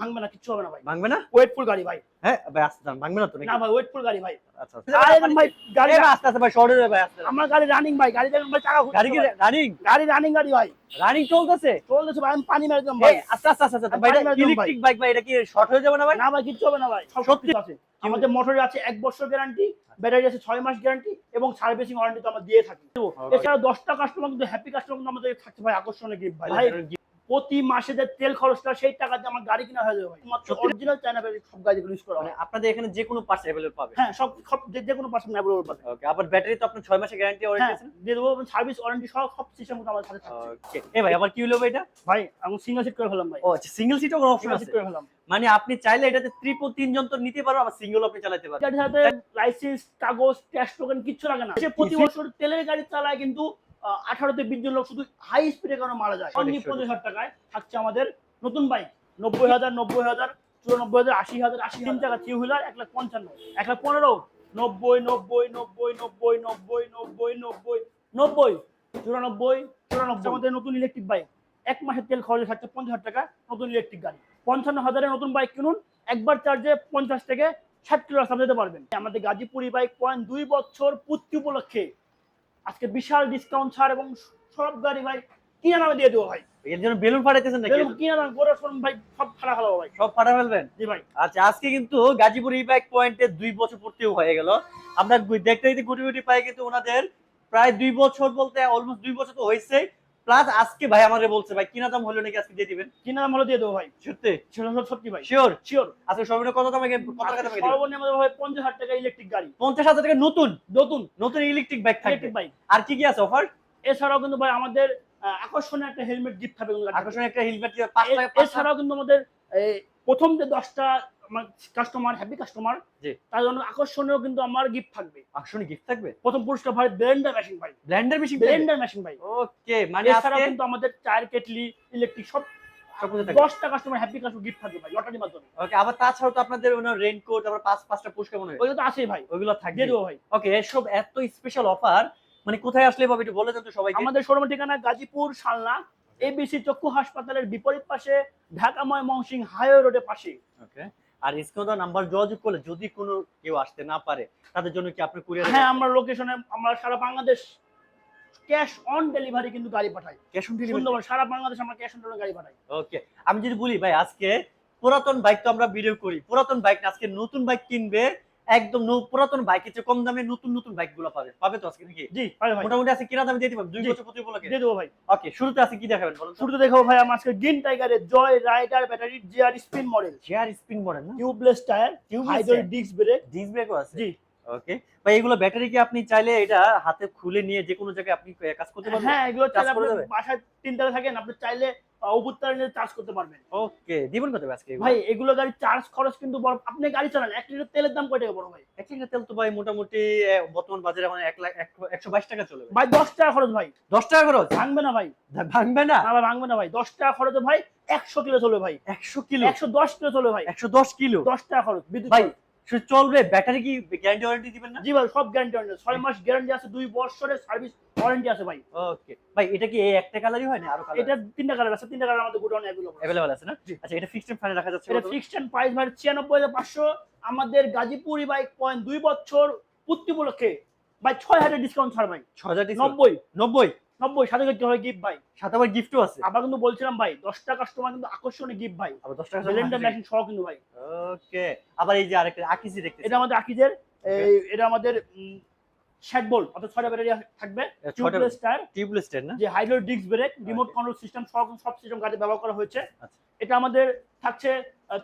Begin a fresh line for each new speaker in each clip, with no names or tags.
ভাঙবে না কিছু হবে না ভাই।
ভাঙবে না?
ওয়েটফুল গাড়ি ভাই।
হ্যাঁ ভাই আস্তে যান ভাঙবে না তো
না ভাই ওয়েটফুল গাড়ি ভাই।
আচ্ছা
আরে ভাই গাড়ি
গাড়ি আস্তে আস্তে ভাই শর্ট হয়ে ভাই আস্তে। আস্তে।
আমার গাড়ি রানিং ভাই গাড়ি দেখুন ভাই চাকা
গাড়ি রানিং
গাড়ি রানিং গাড়ি ভাই।
রানিং চলতেছে?
চলতেছে ভাই আমি পানি মেরে দিলাম ভাই।
আস্তে আস্তে আস্তে আস্তে ভাই
পানি মেরে দিলাম ভাই।
ইলেকট্রিক বাইক ভাই এটা কি শর্ট হয়ে যাবে না ভাই?
না ভাই কিচ্ছু হবে না ভাই
সত্যি?
সত্যি আছে। আমাদের মোটরে আছে এক বছর গ্যারান্টি ব্যাটারি আছে ছয় মাস গ্যারান্টি এবং সার্ভিসিং ওয়ারেন্টি তো আমরা দিয়ে থাকি। এছাড়া দশটা কাস্টমার কিন্তু হ্যাপি কাস্টমার কিন্তু আমাদের থাকছে ভাই আকর্ষণীয় গিফট ভাই। প্রতি মাসে যে তেল খরচটা সেই টাকাতে আমার গাড়ি কিনা হয়ে যাবে ভাই মাত্র
সত্যি?
অরিজিনাল চায়না ব্যাটারি সব গাড়িগুলো ইউজ করা
মানে
হয়
আপনাদের এখানে যে কোনো পার্টস अवेलेबल পাবে
হ্যাঁ সব সব যে- যে কোনো পার্সেন্ট অ্যাভেলেবল পাবে
ওকে আবার ব্যাটারি তো আপনার 6 মাসের গ্যারান্টি
হ্যাঁ
ওয়ারেন্টি আছে
দিয়ে দেবো সার্ভিস ওয়ারেন্টি সব সব সিস্টেম কিন্তু আমাদের সাথে থাকছে
ওকে এই ভাই আবার কি হলো ভাই এটা
ভাই আমি সিঙ্গেল সিট করে ফেলাম ভাই
ও আচ্ছা সিঙ্গেল সিটও কোনো অপশন
সিঙ্গেল
আছে
সিট করে ফেলাম
মানে আপনি চাইলে এটাতে ট্রিপল তিনজন তো নিতে পারো আবার সিঙ্গেল আপনি চালাতে পারবেন
গাড়ির সাথে লাইসেন্স কাগজ ক্যাশ টোকেন কিচ্ছু লাগে না সে প্রতি
কিছুই-
বছর তেলের গাড়ি চালায় কিন্তু আঠারো থেকে বিশ জন লোক শুধু হাই স্পিডে কারণে মারা যায়? অনলি পঞ্চাশ হাজার টাকায় থাকছে আমাদের নতুন বাইক নব্বই হাজার নব্বই হাজার চুরানব্বই হাজার আশি হাজার আশি তিন টাকা থ্রি হুইলার এক লাখ পঞ্চান্ন। এক লাখ পনেরো নব্বই নব্বই নব্বই নব্বই নব্বই নব্বই নব্বই নব্বই চুরানব্বই চুরানব্বই। আমাদের নতুন ইলেকট্রিক বাইক এক মাসের তেল খরচ থাকছে পঞ্চাশ হাজার টাকা নতুন ইলেকট্রিক গাড়ি। পঞ্চান্ন হাজারের নতুন বাইক কিনুন একবার চার্জে পঞ্চাশ থেকে ষাট কিলো রাস্তা যেতে পারবেন। আমাদের গাজীপুরি বাইক পয়েন্ট দুই বছর পূর্তি উপলক্ষে আজকে বিশাল ডিসকাউন্ট ছাড় এবং সব গাড়ি ভাই কিনা নামে দিয়ে দেবো ভাই।
এর জন্য বেলুন ফাটাইতেছেন নাকি?
বেলুন কিনা নামে ভাই সব ফাটা ফেলাবো ভাই।
সব ফাটা ফেলবেন?
জি ভাই।
আচ্ছা আজকে কিন্তু গাজীপুর ই বাইক পয়েন্টে দুই বছর পূর্তিও হয়ে গেল। আমরা দেখতে দেখতে গুটি গুটি পাই কিন্তু ওনাদের প্রায় দুই বছর বলতে অলমোস্ট দুই বছর তো হয়েছে। প্লাস আজকে ভাই আমাদের বলছে ভাই কিনা দাম হলো নাকি আজকে দিয়ে দিবেন?
কিনে নাম হলে দিয়ে দেবো ভাই।
সত্যি?
সত্যি ভাই।
শিওর
শিওর
আজকে সর্বনিম্ন কত দামে কত টাকা দামে
সর্বনিম্ন ভাই পঞ্চাশ হাজার টাকা ইলেকট্রিক গাড়ি।
পঞ্চাশ হাজার টাকা নতুন?
নতুন।
নতুন ইলেকট্রিক বাইক থাকবে।
ইলেকট্রিক বাইক
আর কি কি আছে অফার
এছাড়াও কিন্তু ভাই আমাদের আকর্ষণীয় একটা হেলমেট গিফট থাকবে।
আকর্ষণীয় একটা হেলমেট
এছাড়াও কিন্তু আমাদের প্রথম যে দশটা আমার কাস্টমার হ্যাপি কাস্টমার
জি।
তার জন্য আকর্ষণীয় কিন্তু আমার গিফট থাকবে।
আকর্ষণীয় গিফট থাকবে?
প্রথম পুরস্কার ভাই ব্লেন্ডার মেশিন ভাই।
ব্ল্যান্ডার মেশিন
ব্লেন্ডার মেশিন ভাই।
ওকে মানে আজকে
কিন্তু আমাদের চায়ের কেটলি ইলেকট্রিক সব
সব কিছু থাকবে।
দশটা কাস্টমার হ্যাপি কাস্টমার গিফট থাকবে ভাই লটারির মাধ্যমে।
ওকে আবার তাছাড়াও তো আপনাদের ওনার রেইনকোট আবার পাঁচ পাঁচটা পুরস্কার মনে হয়।
ওইগুলো তো আছেই ভাই।
ওইগুলো থাকবে।
দিয়ে দেবো ভাই।
ওকে এসব এত স্পেশাল অফার মানে কোথায় আসলে পাবে একটু বলে দেন তো সবাইকে।
আমাদের শোরুমের ঠিকানা গাজীপুর সালনা এবিসি চক্ষু হাসপাতালের বিপরীত পাশে ঢাকা ময়মনসিং হাইওয়ে রোডের পাশে।
ওকে আর স্ক্রিনে নাম্বার যোগাযোগ করলে যদি কোনো কেউ আসতে না পারে তাদের জন্য কি আপনি কুরিয়ার
হ্যাঁ আমরা লোকেশনে আমরা সারা বাংলাদেশ ক্যাশ অন ডেলিভারি কিন্তু গাড়ি পাঠাই।
ক্যাশ অন ডেলিভারি
সুন্দরবন সারা বাংলাদেশ আমরা ক্যাশ অন ডেলিভারি গাড়ি পাঠাই।
ওকে আমি যদি বলি ভাই আজকে পুরাতন বাইক তো আমরা ভিডিও করি। পুরাতন বাইক আজকে নতুন বাইক কিনবে একদম পুরাতন বাইকের চেয়ে কম দামে নতুন নতুন বাইকগুলো পাবে। পাবে তো আজকে নাকি?
জি
মোটামুটি আছে কিনা দামে দিয়ে দিবেন দুই বছর প্রতি উপলক্ষে?
দিয়ে দেবো ভাই।
ওকে শুরুতে আছে কি দেখাবেন বলুন
শুরুতে দেখো ভাই আমার আজকে গ্রিন টাইগারের joy rider battery GR spin model
chair spin model না? Tubeless tyre
hydraulic? Disc
brake disc ব্রেকও আছে?
জি।
ওকে ভাই এগুলো ব্যাটারি কি আপনি চাইলে এটা হাতে খুলে নিয়ে যে কোনো জায়গায় আপনি কাজ করতে পারবেন?
হ্যাঁ এগুলো চাইলে আপনি? বাসায় তিনতলা থাকেন আপনি চাইলে উপরতলা চার্জ করতে পারবেন।
ওকে দিবেন কত আজকে
ভাই এগুলো গাড়ি চার্জ খরচ কিন্তু বড় আপনি গাড়ি চালান এক লিটার তেলের দাম কয় টাকা বড় ভাই?
এক লিটার তেল তো ভাই মোটামুটি বর্তমান বাজারে এখন এক লাখ এক- একশো বাইশ টাকা চলে ভাই।
দশ টাকা খরচ ভাই।
দশ টাকা খরচ?
ভাঙবে না ভাই।
ভাঙবে না?
না ভাঙবে না ভাই। দশ টাকা খরচে ভাই একশো কিলো চলবে ভাই।
একশো কিলো?
একশো দশ কিলো চলবে ভাই।
একশো দশ কিলো?
দশ টাকা খরচ বিদ্যুৎ
ভাই
খরচ।
সে চলবে ব্যাটারি কি গ্যারান্টি ওয়ারেন্টি দিবেন না?
জি ভাই সব গ্যারান্টি আছে। ছয় মাস গ্যারান্টি আছে দুই বছরের সার্ভিস ওয়ারেন্টি আছে ভাই।
ওকে ভাই এটা কি এই একটা কালারই হয় না আরও কালার
এটা তিনটা কালার আছে তিনটা কালার আমাদের গোডাউনে অ্যাভেলেবল
অ্যাভেলেবল আছে না। আচ্ছা এটা ফিক্সড ফাইনে রাখা যাচ্ছে
এটা ফিক্সড এন্ড প্রাইস হাজার পাঁচশো। আমাদের গাজীপুরি বাইক পয়েন্ট দুই বছর পূর্তি উপলক্ষে। ভাই ছয় হাজার ডিসকাউন্ট ছাড় ভাই।
ছ হাজার discount?
নব্বই?
নব্বই
সাথে করতে হবে গিফট ভাই
সাথে আবার গিফটও আছে।
আবার কিন্তু বলছিলাম ভাই দশটা কাস্টমার কিন্তু আকর্ষণীয় গিফট ভাই
আবার
ব্লেন্ডার মেশিন সহ কিন্তু ভাই।
ওকে আবার এই যে আরেকটা আকিজি দেখতে
এটা আমাদের আকিজের এই এটা আমাদের ষাট বোল্ট অর্থাৎ ছয়টা ব্যাটারি থাকবে। টিউবলেস টায়ার
টিউবলেস টেন না?
যে hydraulic disc brake
remote
control system সব সব সিস্টেম গাড়ি ব্যবহার করা হয়েছে।
আচ্ছা।
এটা আমাদের থাকছে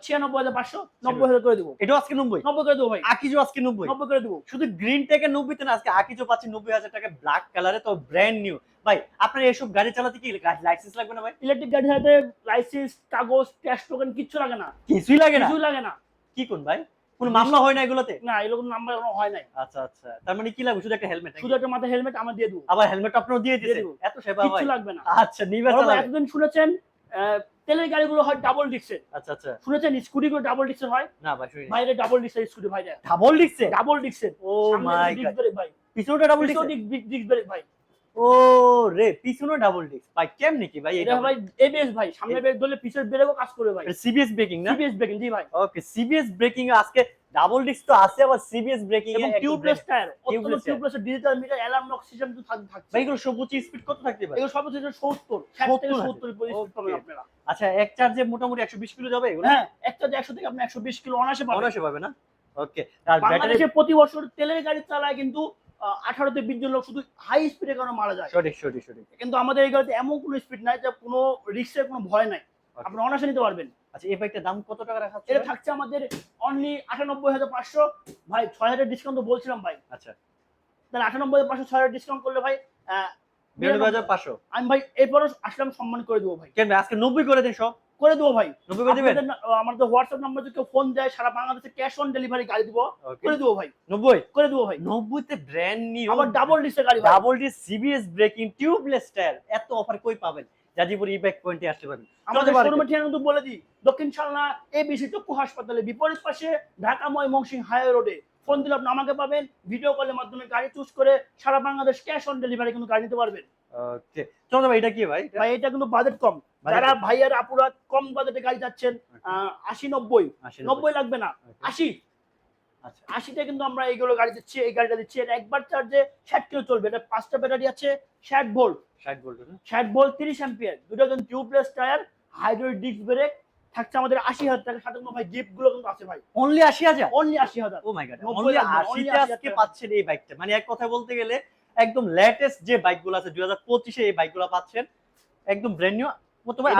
ছিয়ানব্বই হাজার পাঁচশো। নব্বই হাজার করে দেবো।
এটাও আজকে নব্বই?
নব্বই করে দেবো ভাই।
আকিজো আজকে নব্বই?
নব্বই করে দেবো।
শুধু গ্রিন টেকে নব্বইতে না আজকে আকিজো পাচ্ছি নব্বই হাজার টাকা ব্ল্যাক কালারে তো ব্র্যান্ড নিউ ভাই আপনার এইসব গাড়ি চালাতে কি লাইসেন্স লাগবে না ভাই?
ইলেকট্রিক গাড়ির সাথে লাইসেন্স কাগজ ক্যাশ টোকেন কিচ্ছু লাগে না।
কিছুই লাগে না?
কিছুই লাগে না।
কি কোন ভাই? কোনো মামলা হয় না এগুলোতে?
না এরকম নাম্বার এখনও হয় নাই।
আচ্ছা আচ্ছা। তার মানে কি লাগবে? শুধু একটা হেলমেট
শুধু একটা মাথায় হেলমেট আমরা দিয়ে দেবো।
আবার হেলমেট আপনার দিয়ে দিয়েছে।
দিয়ে দেবো।
এত সেবা ভাই।
কিচ্ছু লাগবে না।
আচ্ছা নিবে
ভাই, এতদিন শুনেছেন তেলের গাড়িগুলো হয় ডাবল ডিক্সের
আচ্ছা আচ্ছা।
শুনেছেন স্কুটি গুলো ডাবল ডিক্সের হয়?
না ভাই শুনি
বাইরে ডাবল ডিক্সের স্কুটি ভাই
ডাবল ডিক্সে
ডাবল ডিক্সের
ও মাই গড
ভাই।
পিছনটা ডাবল ডিক্সে
ব্রেক ভাই।
ও রে পিছনে ডাবল ডিস্ক ভাই কেমনে কি ভাই
এটা ভাই এবিএস ভাই সামনে ব্রেক ধরলে পিছের ব্রেকও কাজ করবে ভাই।
সিবিএস ব্রেকিং না?
সিবিএস ব্রেকিং জি ভাই।
ওকে সিবিএস ব্রেকিং আজকে ডাবল ডিস্ক তো আছে আবার সিবিএস ব্রেকিং
এবং টিউবলেস টায়ার অত্যন্ত
tubeless
digital meter alarm lock system তো থাকছে।
ভাই এগুলো সর্বোচ্চ স্পিড কত থাকতে পারে?
এগুলো সর্বোচ্চ 70 60 থেকে
70
70 পর্যন্ত পাবেন আপনারা।
আচ্ছা এক চার্জে মোটামুটি 120 কিলো যাবে এগুলো?
হ্যাঁ একটা যে 100 থেকে আপনি 120 কিলো অনাসে পাবেন।
অনায়াসে পাবে না? ওকে আর ব্যাটারি
প্রতি বছর তেলের গাড়ি চালায় কিন্তু আঠারো থেকে বিশ জন লোক শুধু হাই স্পিডে কারণে মারা যায়?
সঠিক সঠিক সঠিক।
কিন্তু আমাদের এই গাড়িতে এমন কোনো স্পিড নাই যে কোনো রিক্সের কোনো ভয় নাই।
Okay.
আপনি অনাসে নিতে পারবেন।
আচ্ছা এই বাইকটার দাম কত টাকা রাখা
এটা থাকছে আমাদের অনলি আটানব্বই হাজার পাঁচশো। ভাই ছয় হাজার ডিসকাউন্ট তো বলছিলাম ভাই।
আচ্ছা।
তাহলে আটানব্বই হাজার পাঁচশো ছয় হাজার ডিসকাউন্ট করলে ভাই
বিরানব্বই হাজার পাঁচশো।
আমি ভাই এরপরও আসলাম সম্মান করে দেবো ভাই।
কেন আজকে নব্বই করে দিন সব।
করে দেবো ভাই। না- আমাদের হোয়াটসঅ্যাপ নাম্বার যদি কেউ ফোন দেয় সারা বাংলাদেশে ক্যাশ অন ডেলিভারি গাড়ি দিব। করে দেবো ভাই।
নব্বই?
করে দেবো ভাই।
নব্বইতে ব্র্যান্ড নিউ
আবার ডাবল ডিসের গাড়ি
double D CBS braking tubeless tyre এত অফার কই পাবেন? গাজীপুর পয়েন্টে আসতে পারবেন।
আমাদের শোরুমের ঠিকানা কিন্তু বলে দিই। দক্ষিণ শালনা এবিসি চক্ষু হাসপাতালে বিপরীত পাশে ঢাকা ময়মনসিংহ হাইওয়ে রোডে। ফোন দিলে আপনি আমাকে পাবেন ভিডিও কলের মাধ্যমে গাড়ি চুজ করে সারা বাংলাদেশ ক্যাশ অন ডেলিভারি কিন্তু গাড়ি নিতে পারবেন।
ওকে চলো ভাই এটা কি ভাই?
ভাই এটা কিন্তু বাজেট কম। যারা
কম।
ভাইয়ার আপুরা কম বাজেটে গাড়ি যাচ্ছেন আশি নব্বই নব্বই লাগবে না। আশি।
আচ্ছা।
আশিটা কিন্তু আমরা এইগুলো গাড়ি দিচ্ছি এই গাড়িটা দিচ্ছি। এটা একবার চার্জে ষাট কিলো চলবে। এটা পাঁচটা ব্যাটারি আছে ষাট ভোল্ট
ষাট বলতো না
ষাট ভোল্ট তিরিশ অ্যাম্পিয়ার দুটো কিন্তু tubeless tyre hydraulic disc brake থাকছে আমাদের আশি হাজার টাকা। সাথে কোনো ভাই গিফটগুলো কিন্তু আছে ভাই।
অনলি আশি হাজার?
অনলি আশি হাজার।
ও মাই গড অনলি আশিতে আজকে পাচ্ছেন এই বাইকটা মানে এক কথা বলতে গেলে একদম লেটেস্ট যে বাইকগুলো আছে দুই হাজার পঁচিশে এই বাইকগুলো পাচ্ছেন একদম ব্র্যান্ড নিউ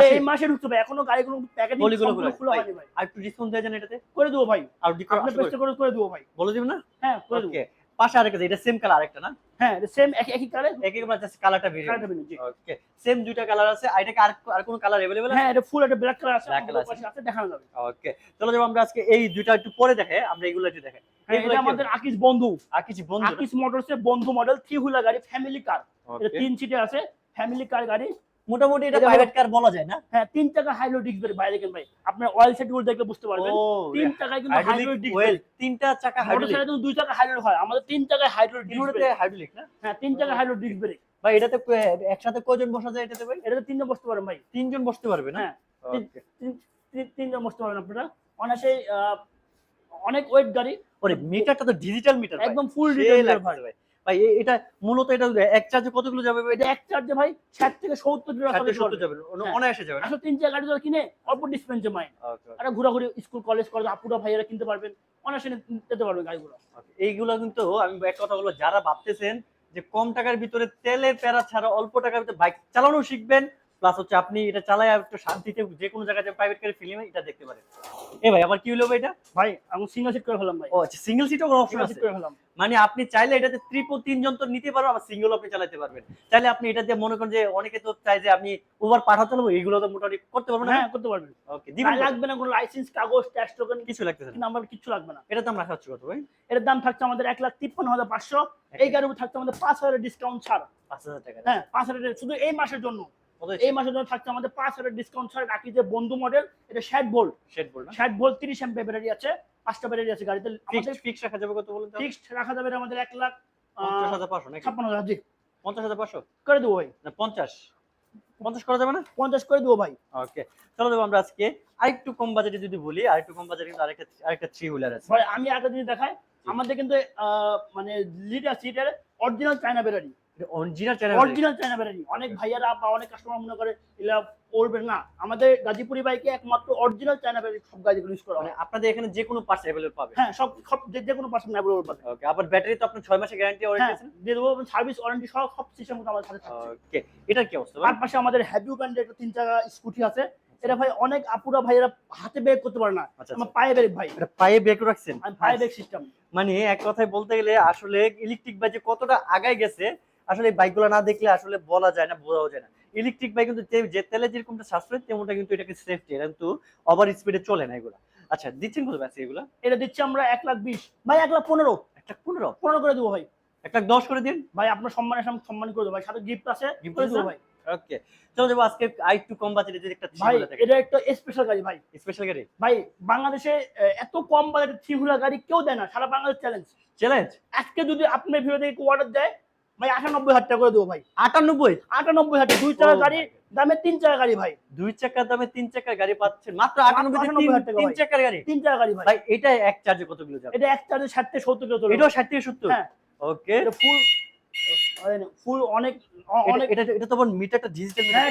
এই মাসে ঢুকছে ভাই এখনও গাড়িগুলো প্যাকেজিং
বলিগুলো খোলা
খোলা
ভাই।
হয়নি ভাই
আর একটু ডিসকাউন্ট দেওয়া যান এটাতে।
করে দেবো ভাই।
আর ডিসকাউন্ট
করে দেবো। ভাই।
বলে দিবেন না?
হ্যাঁ করে দেবো।
পাশে আরেকটা এটা সেম কালার আরেকটা না
হ্যাঁ সেম একই একই কালার
একই কালার জাস্ট কালারটা বেরিয়ে
কালারটা বেরোচ্ছে
ওকে সেম দুইটা কালার আছে আর এটাকে আর আর কোনো কালার अवेलेबल আছে
হ্যাঁ এটা ফুল একটা ব্ল্যাক কালার আছে
Black color
অপর পাশে আছে দেখানো যাবে
ওকে চলো যাবো আমরা আজকে এই দুইটা একটু পরে দেখে আমরা এগুলো একটু দেখে
হ্যাঁ,
এগুলো
এটা
কি
আমাদের আকিস বন্ধু
আর কিছু বন্ধু না?
আকিস মোটরস এর বন্ধু মডেল থ্রি হুইলার গাড়ি ফ্যামিলি কার এটা
Okay.
তিন সিটে আছে ফ্যামিলি কার গাড়ি
মোটামুটি এটা প্রাইভেট কার বলা যায় না?
হ্যাঁ তিন টাকা হাইলো ডিস্ক ব্রেক বাইরে দেখেন ভাই। আপনার অয়েল সেটগুলো দেখলে বুঝতে পারবেন। তিন টাকায় কিন্তু হাইড্রোলিক ডিস্ক
ওয়েল তিনটা চাকা হাইড্রোলিক
মোটরসাইকেল কিন্তু দুই টাকা হাইড্রোলিক হয়। আমাদের তিন টাকায় হাইড্রোলিক ডিস্ক ব্রেক
হাইড্রোলিক না?
হ্যাঁ তিন টাকা হাইড্রোলিক ডিস্ক ব্রেক
ভাই এটাতে একসাথে কয়জন বসা যায় এটাতে ভাই?
এটাতে তিনজন বসতে পারেন ভাই।
তিনজন বসতে পারবে না?
হ্যাঁ তিন- তিন- তিন- তিনজন বসতে পারবেন আপনারা। অনায়াসে আহ, অনেক ওয়েট গাড়ি।
ওরে মিটারটা তো ডিজিটাল মিটার
একদম ফুল ডিটেইল ভাই।
ভাই এটা মূলত এটা এক চার্জে কতগুলো যাবে?
এটা এক চার্জে ভাই ষাট থেকে সত্তর টাকা
সত্তর যাবে
হ্যাঁ।
অনায়াসে যাবে
আসলে তিন চার গাড়ি কিনে অল্প ডিসপেন্স মাইন।
okay,
ঘোরাঘুরি স্কুল কলেজ কলেজ আপুরা ভাইয়েরা কিনতে পারবেন অনায়াসে নিতে পারবেন গাড়িগুলো।
okay. এইগুলো কিন্তু আমি এক কথা বলব যারা ভাবতেছেন যে কম টাকার ভিতরে তেলের প্যারা ছাড়া অল্প টাকার ভিতরে বাইক চালানো শিখবেন প্লাস হচ্ছে আপনি এটা চালায় একটু শান্তিতে যে কোনো জায়গায় প্রাইভেট কারে ফিল্মে এটা দেখতে পারেন। এ ভাই আবার কি হলো ভাই এটা?
ভাই আমি সিঙ্গেল সিট করে ফেলাম ভাই।
ও আচ্ছা সিঙ্গেল সিটও অপশন আছে?
সিট করে ফেলাম
মানে আপনি চাইলে এটাতে ট্রিপল তিনজন তো নিতে পারো আবার সিঙ্গেল আপনি চালাতে পারবেন। চাইলে আপনি এটা দিয়ে মনে করেন যে অনেকে তো চাই যে আমি ওভার পাঠাতে চালাবো এইগুলো তো মোটামুটি করতে পারব না।
হ্যাঁ করতে পারবেন।
ওকে দিবেন
লাগবে না কোনো লাইসেন্স কাগজ ট্যাক্স টোকেন
কিছু লাগতেছে না।
নাম্বার কিছু লাগবে না।
এটা তো আমরা খাচ্ছি কত ভাই?
এর দাম থাকছে আমাদের এক লাখ তিপ্পান্ন হাজার পাঁচশো। এই গাড়ির উপর থাকছে আমাদের পাঁচ হাজার ডিসকাউন্ট ছাড়।
পাঁচ হাজার টাকা।
হ্যাঁ পাঁচ হাজার শুধু এই মাসের জন্য। এই মাসের জন্য থাকছে আমাদের পাঁচ হাজার ডিসকাউন্ট ছাড় রাখি যে বন্ধু মডেল এটা ষাট ভোল্ট
শেড বল না?
ষাট ভোল্ট তিরিশ এমপি ব্যাটারি আছে পাঁচটা ব্যাটারি আছে গাড়িতে।
ফিক্স রাখা যাবে কত বলুন
ফিক্সড রাখা যাবে আমাদের এক লাখ
পঞ্চাশ হাজার পাঁচশো
ছাপ্পান্ন হাজার জি।
পঞ্চাশ হাজার পাঁচশো?
করে দেবো ভাই।
না পঞ্চাশ। পঞ্চাশ করা যাবে না?
পঞ্চাশ করে দেবো ভাই।
ওকে চলো দেবো আমরা আজকে আরেকটু কম বাজেটে যদি বলি আরেকটু কম বাজেটে কিন্তু আরেকটা আরেকটা থ্রি হুইলার আছে।
ভাই আমি আগে যদি দেখাই আমাদের কিন্তু মানে লিটার সিটের original China battery
original channel
original China battery অনেক ভাইয়ারা বা অনেক কাস্টমার মনে করে এগুলা ওরবে না। আমাদের গাজীপুরি বাইকে একমাত্র অরিজিনাল চায়না ব্যাটারি সব গাড়িগুলো ইউজ করা হয়।
আপনাদের এখানে যে কোনো পার্টস অ্যাভেলেবল পাবে।
হ্যাঁ সব সব যে যে কোনো পার্সেন্ট অ্যাভেলেবল পাবে।
ওকে আবার ব্যাটারি তো আপনার ছয় মাসের গ্যারান্টি ওয়ারেন্টি আছে
দিয়ে দেবো সার্ভিস ওয়ারেন্টি সব সব সিস্টেম আমাদের সাথে থাকছে।
ওকে এটার কি অবস্থা
পাশে আমাদের হ্যাভি ব্র্যান্ডের একটা তিন চাকা স্কুটি আছে। এটা ভাই অনেক আপুরা ভাইয়েরা হাতে ব্রেক করতে পারে না।
আচ্ছা
আমার পায়ে ব্রেক ভাই।
এটা পায়ে ব্রেক রাখছেন?
আমি পায়ে ব্রেক সিস্টেম
মানে এক কথায় বলতে গেলে আসলে ইলেকট্রিক বাইক কতটা আগায় গেছে আসলে এই বাইকগুলো না দেখলে আসলে বলা যায় না বোঝাও যায় না। ইলেকট্রিক বাইক কিন্তু যে- তেলে যেরকমটা সাশ্রয় তেমনটা কিন্তু এটাকে সেফটি কিন্তু ওভার স্পিডে চলে না এগুলো। আচ্ছা দিচ্ছেন কত আছে এগুলো?
এটা দিচ্ছি আমরা এক লাখ বিশ। ভাই এক লাখ পনেরো।
একটা পনেরো?
পনেরো করে দেবো ভাই।
একটা দশ করে দিন?
ভাই আপনার সম্মানের সামনে সম্মান করে দেবো ভাই। সাথে গিফট আছে
Gift
করে দেবো ভাই।
ওকে চলো যাব আজকে আরেকটু কম বাজেটে যদি একটা
ভাই এটা একটা স্পেশাল গাড়ি ভাই।
স্পেশাল গাড়ি?
ভাই বাংলাদেশে এত কম বাজেটের থ্রি হুইলার গাড়ি কেউ দেয় না। সারা বাংলাদেশ চ্যালেঞ্জ
চ্যালেঞ্জ
আজকে যদি আপনার ভিডিও থেকে অর্ডার দেয় ভাই আটানব্বই হাজার টাকা করে দেবো ভাই।
আটানব্বই?
আটানব্বই হাজার দুই চাকা গাড়ি দামে তিন চাকা গাড়ি ভাই।
দুই চাকার দামে তিন চাকার গাড়ি পাচ্ছেন। মাত্র আটানব্বই
98 হাজার টাকা
তিন চাকার গাড়ি?
তিন চাকা গাড়ি ভাই।
ভাই এটা এক চার্জে কতগুলো যাবে?
এটা এক চার্জে ষাট থেকে সত্তর কিলো চলবে।
এটাও ষাট থেকে সত্তর?
হ্যাঁ।
ওকে
ফুল ফুল অনেক অনেক
এটা এটা তো মিটারটা ডিজিটাল
হ্যাঁ,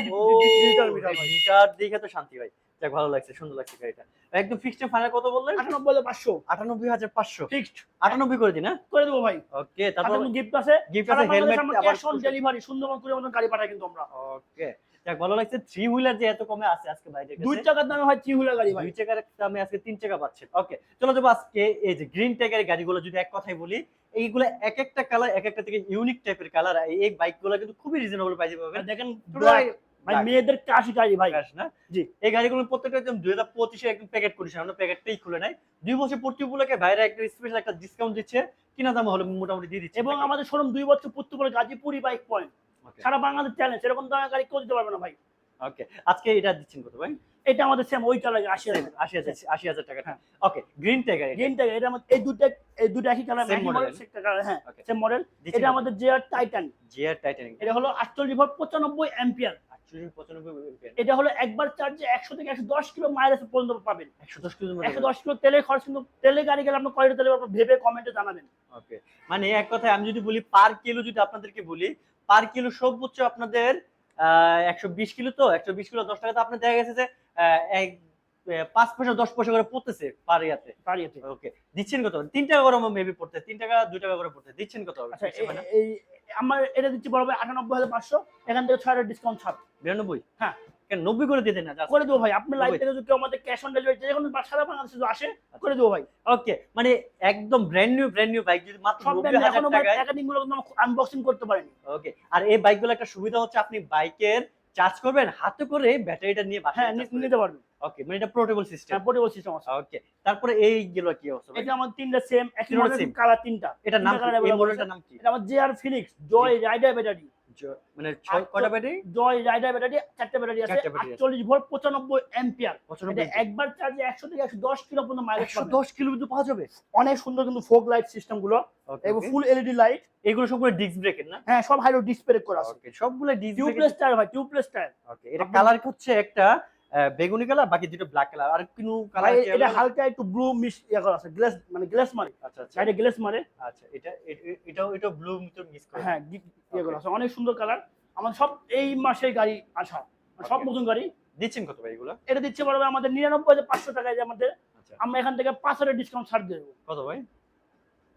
মিটার। মিটার দেখে তো শান্তি ভাই। যাক ভালো লাগছে সুন্দর লাগছে গাড়িটা। একদম ফিক্সড ফাইনাল কত বললেন?
আটানব্বই হাজার পাঁচশো।
আটানব্বই হাজার পাঁচশো।
ফিক্সড
আটানব্বই করে দিন না
করে দেবো ভাই।
ওকে তারপর
গিফট আছে।
গিফট আছে হেলমেট
আবার ক্যাশ অন ডেলিভারি সুন্দরবন করে মতন গাড়ি পাঠাই কিন্তু আমরা।
ওকে যাক ভালো লাগছে। থ্রি হুইলার যে এত কমে আছে আজকে বাইরে
দুই টাকার দামে হয় থ্রি হুইলার গাড়ি
দুই টাকার দামে আজকে তিন টাকা পাচ্ছেন। ওকে চলো যাব আজকে এই যে গ্রিন গাড়িগুলো যদি এক কথাই বলি এইগুলো এক একটা কালার এক একটা থেকে ইউনিক টাইপের কালার এই বাইকগুলো কিন্তু খুবই রিজনেবল প্রাইসে পাবেন।
দেখেন ভাই মেয়েদের কাশি গাড়ি ভাই।
আকাশ না?
জি।
এই গাড়িগুলো প্রত্যেকটা একদম দুই হাজার পঁচিশে একদম প্যাকেট করেছে আমরা প্যাকেটটাই খুলে নাই। দুই বছর পূর্তি উপলক্ষে বাইরে একটা স্পেশাল একটা ডিসকাউন্ট দিচ্ছে। কিনা দাম হলো মোটামুটি দিয়ে দিচ্ছে।
এবং আমাদের শোরুম দুই বছর পূর্তি করে গাজীপুরি বাইক পয়েন্ট সারা বাংলাদেশ চ্যালেঞ্জ এরকম দামের গাড়ি কেউ দিতে পারবে না ভাই।
ওকে আজকে এটা দিচ্ছেন কত ভাই?
এটা আমাদের সেম ওই কালার আশি হাজার।
আশি হাজার আশি হাজার টাকা। ওকে গ্রিন টাইগার
গ্রিনটা এটা। আমাদের এই দুটো এই দুটো একই কালার
model।
মডেল হ্যাঁ সেম মডেল এটা আমাদের জেআর টাইটান
জিআর টাইটানিক
এটা হলো আটচল্লিশ ভোল্ট পঁচানব্বই অ্যাম্পিয়ার এটা হলো একবার চার্জে একশো থেকে একশো দশ কিলো মাইলেজ পর্যন্ত পাবেন।
একশো দশ কিলোমিটার
একশো দশ কিলো তেলের খরচ কিন্তু তেলে গাড়ি গেলে আপনার কয়টা তেলে ভেবে কমেন্টে জানাবেন।
ওকে মানে এক কথায় আমি যদি বলি পার কিলো যদি আপনাদেরকে বলি পার কিলো সর্বোচ্চ আপনাদের একশো বিশ কিলো তো একশো বিশ কিলো দশ টাকা তো আপনার দেখা গেছে যে এক পাঁচ পয়সা দশ পয়সা করে পড়তেছে পার ইয়াতে।
গাড়িতে
ওকে দিচ্ছেন কত? তিন টাকা করে মেবি পড়তে তিন টাকা দুই টাকা করে পড়তে। দিচ্ছেন কত?
আচ্ছা এই আমার এটা দিচ্ছি বড় ভাই আটানব্বই হাজার পাঁচশো এখান থেকে ছয় হাজার ডিসকাউন্ট ছাড়।
বিরানব্বই?
হ্যাঁ।
কেন? নব্বই করে দেন না
করে দেবো ভাই আপনার লাইফ থেকে যদি আমাদের ক্যাশ অন ডেলিভারি যে কোনো সারা বাংলাদেশে আসে করে দেবো ভাই।
ওকে মানে একদম brand new brand new bike যদি মাত্র নব্বই হাজার টাকায়
আনবক্সিং করতে পারেনি।
ওকে আর এই বাইকগুলো একটা সুবিধা হচ্ছে আপনি বাইকের চার্জ করবেন হাতে করে ব্যাটারিটা নিয়ে
হ্যাঁ নিতে পারবেন।
ওকে মানে এটা পোর্টেবল সিস্টেম
পোর্টেবল সিস্টেম আছে।
ওকে তারপরে এইগুলো কি অবস্থা
এটা আমার তিনটা সেম একই মডেল কালার তিনটা।
এটার নাম এই মডেলটার
আছে।
নাম কি?
এটা আমার JR phoenix joy rider
battery মানে কটা ব্যাটারি?
জয় রাইডার ব্যাটারি চারটে ব্যাটারি আছে। আটচল্লিশ ভোল্ট পঁচানব্বই অ্যাম্পিয়ার একবার চার্জে একশো থেকে একশো দশ কিলো পর্যন্ত মাইলেজ
দশ কিলো কিন্তু পাওয়া যাবে?
অনেক সুন্দর কিন্তু ফোক লাইট
সিস্টেমগুলো।
এবং ফুল এলইডি লাইট
এগুলো সবগুলো ডিস্ক ব্রেকের না?
হ্যাঁ সব হাইড্রো ডিসপ্লে করা আছে।
সবগুলো
টিউবলেস টায়ার ভাই টিউবলেস টায়ার
ওকে এটা কালার হচ্ছে একটা বেগুনি কালার বাকি দুটো ব্ল্যাক কালার। আর কোনো কালার
এটা হালকা একটু ব্লু মিশ ইয়ে করা আছে গ্লাস মানে গ্লাস মারে।
আচ্ছা আচ্ছা।
গাড়ি গ্লাস মারে।
আচ্ছা এটা এটাও এটা ব্লু মতো মিস করে।
হ্যাঁ ইয়ে করা আছে অনেক সুন্দর কালার আমার সব এই মাসের গাড়ি আসা মানে সব নতুন গাড়ি।
দিচ্ছেন কত ভাই এগুলো?
এটা দিচ্ছে বলবে আমাদের নিরানব্বই হাজার পাঁচশো টাকায় যে আমাদের
আচ্ছা।
আমরা এখান থেকে পাঁচ হাজার ডিসকাউন্ট ছাড় দেবো।
কত ভাই?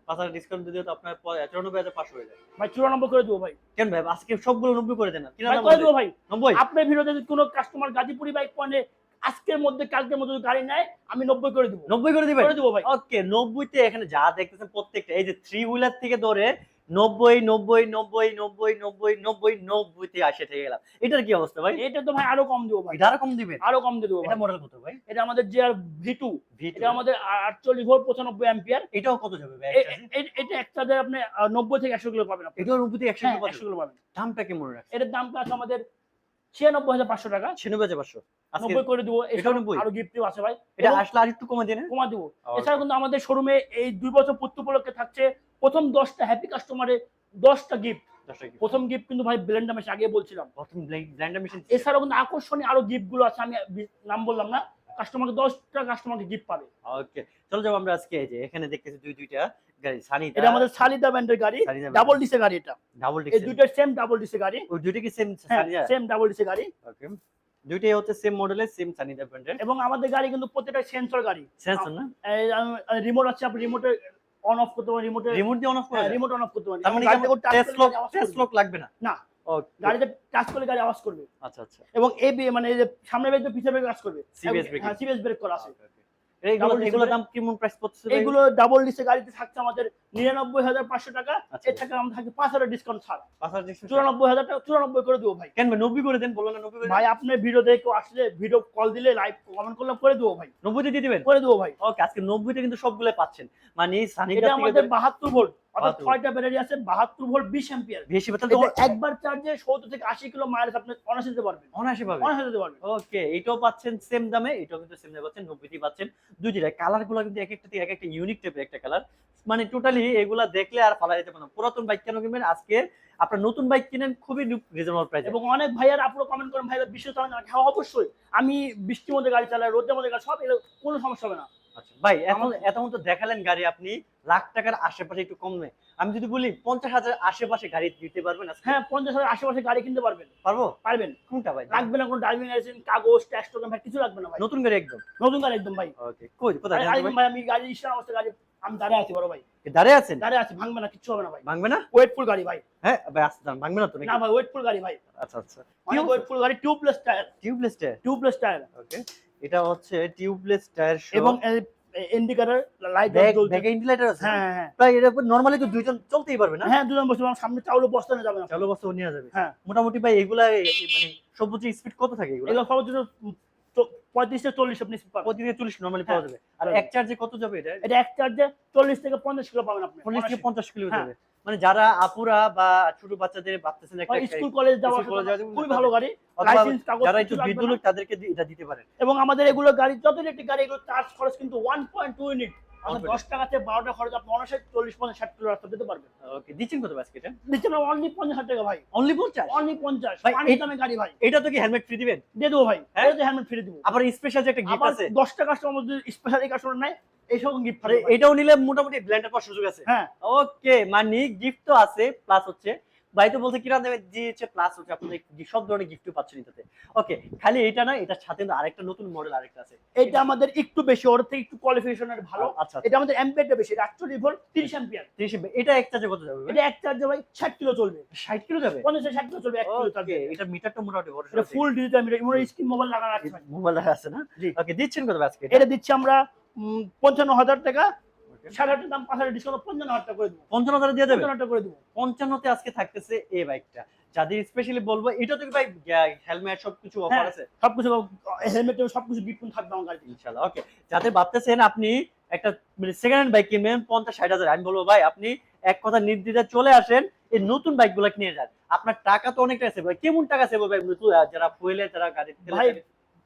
পাঁচ হাজার ডিসকাউন্ট দিয়ে তো আপনার চুরানব্বই হাজার পাঁচশো হয়ে যায়।
ভাই চুরানব্বই করে দেবো ভাই।
কেন ভাই আজকে সবগুলো নব্বই করে দেন
করে দেবো ভাই।
নব্বই?
আপনার ভিডিওতে যদি কোনো কাস্টমার গাজীপুরি বাইক পয়েন্টে আজকের মধ্যে কালকের মধ্যে গাড়ি নেয় আমি নব্বই করে দেবো।
নব্বই করে দিবেন?
করে দেবো ভাই।
ওকে নব্বইতে এখানে যা দেখতেছেন প্রত্যেকটা এই যে থ্রি হুইলার থেকে ধরে নব্বই নব্বই নব্বই নব্বই নব্বই নব্বই নব্বইতে আসে থেকে গেলাম। এটার কি অবস্থা ভাই?
এটা তো ভাই আরও কম দেবো ভাই।
আরও কম দিবেন?
আরও কম দিয়ে দেবো
এটা মডেল কত ভাই?
এটা আমাদের যে আর ভি টু
V2
এটা আমাদের আটচল্লিশ ভোল্ট পঁচানব্বই অ্যাম্পিয়ার।
এটাও কত যাবে
এটা এক চার্জে আপনি নব্বই থেকে একশো কিলো পাবেন
এটাও নব্বইতে একশো
হ্যাঁ
কিলো
একশো কিলো পাবেন।
দামটা কেমন রাখছে
এটার দাম আছে আমাদের ছিয়ানব্বই হাজার পাঁচশো টাকা।
ছিয়ানব্বই হাজার পাঁচশো।
নব্বই করে দেবো।
এটাও
এছাড়াও
90?
আরও গিফটও আছে ভাই।
এটা আসলে আর একটু কমে দেন।
কমা দেবো। এছাড়া কিন্তু আমাদের শোরুমে এই দুই বছর পূর্তি উপলক্ষে থাকছে প্রথম দশটা হ্যাপি কাস্টমারে দশটা গিফট প্রথম গিফট কিন্তু ভাই ব্লেন্ডার মেশিন আগে বলছিলাম।
প্রথম ব্ল্যান্ডার মেশিন
এছাড়াও কিন্তু আকর্ষণীয় আরও গিফটগুলো আছে আমি নাম বললাম না। কাস্টমারকে দশটা কাস্টমারকে গিফট পাবে।
ওকে চলো যাব আমরা আজকে এই যে এখানে দেখতেছি দুই দুইটা গাড়ি সানি
এটা আমাদের সালিদা ব্যান্ডের গাড়ি ডাবল ডিসে গাড়ি এটা।
ডাবল
ডিসে
এই
দুইটা সেম ডাবল ডিসে গাড়ি।
ওই দুইটা কি সেম
হ্যাঁ
সানিদা?
সেম ডাবল ডিসে গাড়ি।
ওকে দুইটাই হচ্ছে সেম মডেলের সেম সানিদা ব্র্যান্ডের।
এবং আমাদের গাড়ি কিন্তু প্রত্যেকটা সেন্সর গাড়ি।
সেন্সর না?
রিমোট আছে আপনি রিমোটে অন অফ করতে পারেন রিমোটে
রিমোট দিয়ে অন অফ করে
রিমোট অন অফ করতে পারেন।
তার মানে টেস্ট লক টেস্ট লক লাগবে না।
না। গাড়িতে টাচ করলে গাড়ি আওয়াজ করবে।
আচ্ছা আচ্ছা।
এবং এই মানে এই যে সামনে ব্রেক তো পিছনে ব্রেক কাজ করবে।
CBS braking।
হ্যাঁ সিবিএস ব্রেক করা আছে.
এইগুলো এগুলো দাম কেমন প্রাইস পড়ছে
এগুলো ডাবল ডিসে গাড়িতে থাকছে আমাদের নিরানব্বই হাজার পাঁচশো টাকা।
আচ্ছা।
এর থেকে ডিসকাউন্ট ছাড়
পাঁচ হাজার discount?
চুরানব্বই হাজার টাকা চুরানব্বই করে দেবো ভাই।
কেন ভাই? নব্বই করে দেন বললেন না নব্বই করে
ভাই আপনার ভিডিও দেখে আসলে ভিডিও কল দিলে লাইভ কমেন্ট করলে করে দেবো ভাই।
নব্বইতে দিয়ে দিবেন?
করে দেবো ভাই।
ওকে আজকে নব্বইতে কিন্তু সবগুলো পাচ্ছেন। মানে
আমাদের
ধরে-
বাহাত্তর ভোল্ট অর্থাৎ ছয়টা ব্যাটারি আছে বাহাত্তর ভোল্ট বিশ অ্যাম্পিয়ার।
বেশি
একবার চার্জে সত্তর থেকে আশি কিলো মাইলেজ আপনি অনায়াসে দিতে পারবেন।
অনায়াসে পাবে
অনায়াসে দিতে পারবেন।
ওকে এটাও পাচ্ছেন সেম দামে এটাও কিন্তু সেম দামে পাচ্ছেন নব্বইতেই পাচ্ছেন। দুই কালারগুলো কিন্তু এক একটা থেকে এক একটা ইউনিক টাইপের একটা কালার মানে টোটালি এগুলা দেখলে আর ফালা যেতে পারে না। পুরাতন বাইক কেন কিনবেন? আজকে আপনার নতুন বাইক কিনেন খুবই রিজনেবল প্রাইস
এবং অনেক ভাইয়ার আপুরো কমেন্ট করেন ভাইয়া বিশ্ব চালান অবশ্যই। আমি বৃষ্টির মধ্যে গাড়ি চালাই রোদের মধ্যে গাড়ি সব কোনো সমস্যা হবে না।
ভাই এখন
আমার-
এত দেখালেন গাড়ি আপনি লাখ টাকার আশেপাশে একটু কম কমে আমি যদি বলি পঞ্চাশ হাজার আশেপাশে গাড়ি দিতে পারবেন
হ্যাঁ পঞ্চাশ হাজার আশেপাশে গাড়ি কিনতে পারবেন।
পারব?
পারবেন।
কোনটা ভাই?
লাগবে না কোনো ড্রাইভিং লাইসেন্স কাগজ ট্যাক্স টোকেন ভাই কিছু লাগবে না ভাই।
নতুন গাড়ি একদম?
নতুন গাড়ি একদম ভাই।
ওকে কই কোথায় ভাই?
ভাই আমি গাড়ি ইস্টার অবস্থা গাড়ি আমি দাঁড়িয়ে আছি বড় ভাই।
দাঁড়িয়ে আছেন?
দাঁড়িয়ে আছি ভাঙবে না কিছু হবে না ভাই।
ভাঙবে না?
ওয়েটফুল গাড়ি ভাই।
হ্যাঁ ভাই আসতে দাঁড়ান, ভাঙবে না তো
না ভাই ওয়েটফুল গাড়ি ভাই।
আচ্ছা আচ্ছা।
অনেক ওয়েটফুল গাড়ি tubeless tyre
tubeless tyre
tubeless tyre
okay এটা হচ্ছে টিউবলেস টায়ার শো
এবং ইন্ডিকেটর লাইট
ব্যাক ইন্ডিকেটর আছে?
হ্যাঁ হ্যাঁ।
প্রায় এর উপর নরমালি তো দুইজন চলতেই পারবে না?
হ্যাঁ দুজন বসে আমার সামনে চাউল বস্তা নিয়ে যাবে
চালু বস্তা নিয়ে যাবে।
হ্যাঁ।
মোটামুটি ভাই এগুলা মানে সর্বোচ্চ স্পিড কত থাকে এগুলা?
এগুলো সর্বোচ্চ পঁয়ত্রিশ থেকে চল্লিশ আপনি পাবেন।
প্রতিদিন চল্লিশ নরমালি পাওয়া
হ্যাঁ।
যাবে। আর এক চার্জে কত যাবে এটা?
এটা এক চার্জে চল্লিশ থেকে পঞ্চাশ কিলো পাবেন আপনি।
চল্লিশ থেকে। পঞ্চাশ কিলো
হ্যাঁ।
যাবে। মানে যারা আপুরা বা ছোট বাচ্চাদের ভাবতেছেন একটা
স্কুল কলেজ
জন্য
খুবই ভালো গাড়ি লাইসেন্স কাগজ
যারা একটু বিদ্যুৎ তাদেরকে এটা দিতে পারেন।
এবং আমাদের এগুলো গাড়ি যত ইলেকট্রিক গাড়ি এগুলো চার্জ খরচ কিন্তু one point two unit
point
দশ টাকাতে বারোটা খরচ আপনি অনায়াসে চল্লিশ পঞ্চাশ ষাট কিলো রাস্তা যেতে পারবেন।
ওকে দিচ্ছেন কত আজকে এটা
দিচ্ছে অনলি পঞ্চাশ টাকা ভাই।
অনলি পঞ্চাশ?
অনলি পঞ্চাশ পানির দামে গাড়ি ভাই।
এটা তো কি হেলমেট ফ্রি দিবেন?
দিয়ে দেবো ভাই
হ্যাঁ?
হেলমেট ফিরে দেবো।
আবার স্পেশাল যে একটা গিফট আছে।
দশটা কাস্টমার যদি স্পেশাল এই কাস্টমার নাই এইসব গিফট
এটাও নিলে মোটামুটি ব্ল্যান্ডের পাওয়ার সুযোগ আছে।
হ্যাঁ।
ওকে মানে গিফট তো আছে প্লাস হচ্ছে ভাই তো বলছে কিরাম দামে দিয়েছে? প্লাস হচ্ছে আপনাদের সব ধরনের গিফট পাচ্ছেন এটাতে। ওকে খালি এটা না এটার সাথে আরেকটা নতুন মডেল আরেকটা আছে।
এটা আমাদের একটু বেশি ওর থেকে একটু কোয়ালিফিকেশনের ভালো।
আচ্ছা
এটা আমাদের অ্যাম্পিয়ারটা বেশি এটা আটচল্লিশ ভোল্ট তিরিশ অ্যাম্পিয়ার
তিরিশ এটা এক চার্জে কত যাবে?
এটা এক চার্জে ভাই ষাট কিলো চলবে।
ষাট কিলো যাবে?
পঞ্চাশ থেকে ষাট কিলো চলবে এক কিলো চার্জে
এটা মিটারটা মোটামুটি বড়
এটা ফুল ডিজিটাল মিটার ইমোর স্ক্রিন মোবাইল লাগানো আছে।
মোবাইল আছে না। ওকে দিচ্ছেন কত আজকে?
এটা দিচ্ছি আমরা পঞ্চান্ন হাজার টাকা। সাড়ে হাজার দাম পাঁচ হাজার ডিসকাউন্ট পঞ্চান্ন হাজার করে দেবো।
পঞ্চান্ন হাজার দিয়ে দেবে?
পঞ্চান্ন করে দেবো।
পঞ্চান্নতে আজকে থাকতেছে এই বাইকটা। যাদের স্পেশালি বলব এটা তো ভাই হেলমেট সবকিছু অফার
হ্যাঁ।
আছে?
সবকিছু হেলমেট সবকিছু গিফট থাকবে আমার গাড়িতে
ইনশাল্লাহ ওকে যাদের ভাবতেছেন আপনি একটা মানে সেকেন্ড হ্যান্ড বাইক কিনবেন পঞ্চাশ ষাট হাজার আমি বলব ভাই আপনি এক কথা নির্দ্বিধায় চলে আসেন এই নতুন বাইকগুলা কিনে যান। আপনার টাকা তো অনেকটা সেভ হয়। কেমন টাকা সেভ হবে যারা ফুয়েলে যারা গাড়ি
ভাই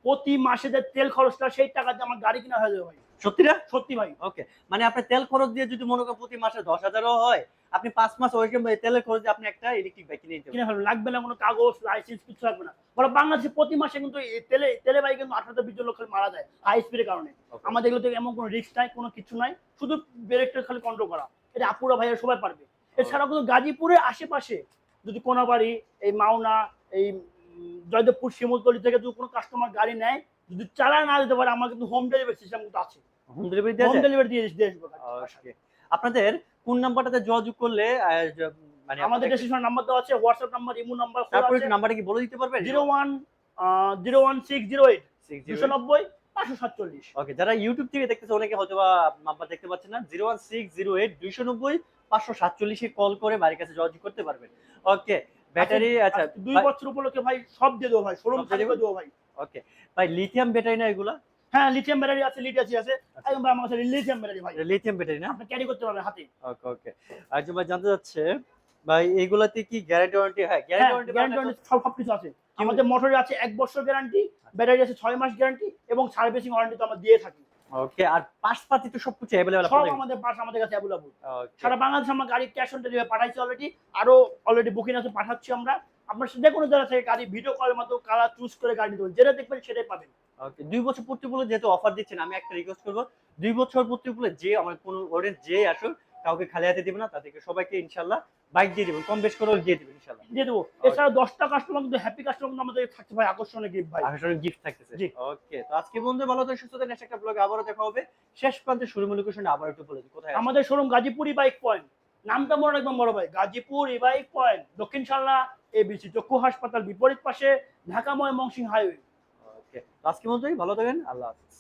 প্রতি মাসে যে তেল খরচটা সেই টাকা দিয়ে আমার গাড়ি কিনা হয়ে যাবে ভাই।
সত্যি না?
সত্যি ভাই।
ওকে। মানে আপনার তেল খরচ দিয়ে যদি মনে করেন প্রতি মাসে দশ হাজারও হয় আপনি পাঁচ মাস ওই তেলের খরচ দিয়ে আপনি একটা ইলেকট্রিক বাইক কিনে
কিনে ফেলবেন। লাগবে না কোনো কাগজ লাইসেন্স কিছু লাগবে না। বলো বাংলাদেশে প্রতি মাসে কিন্তু তেলে তেলে বাইক কিন্তু আঠারো বিশ জন লোক খালি মারা যায় হাই স্পিডের কারণে। আমাদের এগুলো থেকে এমন কোনো রিস্ক নাই কোনো কিছু নাই। শুধু ব্রেকটা খালি কন্ট্রোল করা। এটা আপুরা ভাইয়া সবাই পারবে। এছাড়া কিন্তু গাজীপুরের আশেপাশে যদি কোনাবাড়ি এই মাওনা এই জয়দেবপুর শিমুলতলি থেকে যদি কোনো কাস্টমার গাড়ি নেয় যদি চালায় না দিতে পারে আমার কিন্তু হোম ডেলিভারি সিস্টেম কিন্তু আছে।
হোম ডেলিভারি
হোম ডেলিভারি দিয়ে দিয়ে আসব
আপনাদের কোন নাম্বারটাতে যোগাযোগ করলে মানে
আমাদের ডেস্টিনেশন নাম্বার দেওয়া আছে হোয়াটসঅ্যাপ নাম্বার ইমো নাম্বার
তারপরে নাম্বারটা কি বলে দিতে পারবেন?
Zero one zero one six zero eight
Six zero
দুশো নব্বই পাঁচশো সাতচল্লিশ।
ওকে যারা ইউটিউব থেকে দেখতেছে অনেকে হয়তো বা নাম্বার দেখতে পাচ্ছেন না। Zero one six zero eight দুইশো নব্বই পাঁচশো সাতচল্লিশে কল করে বাড়ির কাছে যোগাযোগ করতে পারবেন। ওকে ব্যাটারি আচ্ছা
দুই বছর উপলক্ষে ভাই সব দিয়ে দেবো ভাই শোরুম
সব দেবো?
ভাই।
ওকে ভাই লিথিয়াম ব্যাটারি না এগুলা?
হ্যাঁ লিথিয়াম ব্যাটারি আছে লিড আছে
আচ্ছা।
একদম আমার কাছে লিথিয়াম ব্যাটারি ভাই।
লিথিয়াম ব্যাটারি না?
আপনি ক্যারি করতে পারবেন হাতে।
ওকে ওকে যে ভাই জানতে চাচ্ছে ভাই এগুলাতে কি গ্যারান্টি ওয়ারেন্টি হয় গ্যারান্টি ওয়ারেন্টি
সব সব কিছু আছে। আমাদের মোটরে আছে এক বছর গ্যারান্টি ব্যাটারি আছে ছয় মাস গ্যারান্টি এবং সার্ভিসিং ওয়ারেন্টি তো আমরা দিয়ে থাকি।
ওকে আর তো সবকিছু অ্যাভেলেবল
সব আমাদের পাশ আমাদের কাছে
अवेलेबल
সারা বাংলাদেশ আমরা গাড়ি ক্যাশ অন ডেলিভারি পাঠাইছি অলরেডি আরও অলরেডি বুকিং আছে পাঠাচ্ছি আমরা। আপনার যে কোনো জায়গা থেকে গাড়ি ভিডিও কলের মতো কালার চুজ করে গাড়ি দেবেন যেটা দেখবেন সেটাই পাবেন।
ওকে দুই বছর পূর্তি বলে যেহেতু অফার দিচ্ছেন আমি একটা রিকোয়েস্ট করব। দুই বছর পূর্তি বলে যে আমার কোনো অর্ডার যে আসুক কাউকে খালি হাতে দিবে না তাদেরকে সবাইকে ইনশাল্লাহ বাইক দিয়ে দিবেন কম বেশ করেও দিয়ে দিবেন ইনশাল্লাহ।
দিয়ে দেবো। এছাড়া দশটা কাস্টমার কিন্তু হ্যাপি কাস্টমার কিন্তু আমাদের থাকছে ভাই আকর্ষণীয় গিফট ভাই।
আকর্ষণীয় গিফট থাকতেছে।
জি।
ওকে তো আজকে বন্ধু ভালো থাকবে সুস্থ নেক্সট একটা ব্লগে আবারও দেখা হবে। শেষ প্রান্তে শুরু লোকেশন আবার একটু বলে দিই কোথায়
আমাদের শোরুম গাজীপুর বাইক পয়েন্ট নামটা মনে রাখবেন বড় ভাই গাজীপুর ই বাইক পয়েন্ট দক্ষিণ সালনা এবিসি চক্ষু হাসপাতাল বিপরীত পাশে ঢাকা ময় মংসিং হাইওয়ে
ওকে আজকে বন্ধু ভালো থাকবেন আল্লাহ হাফিজ।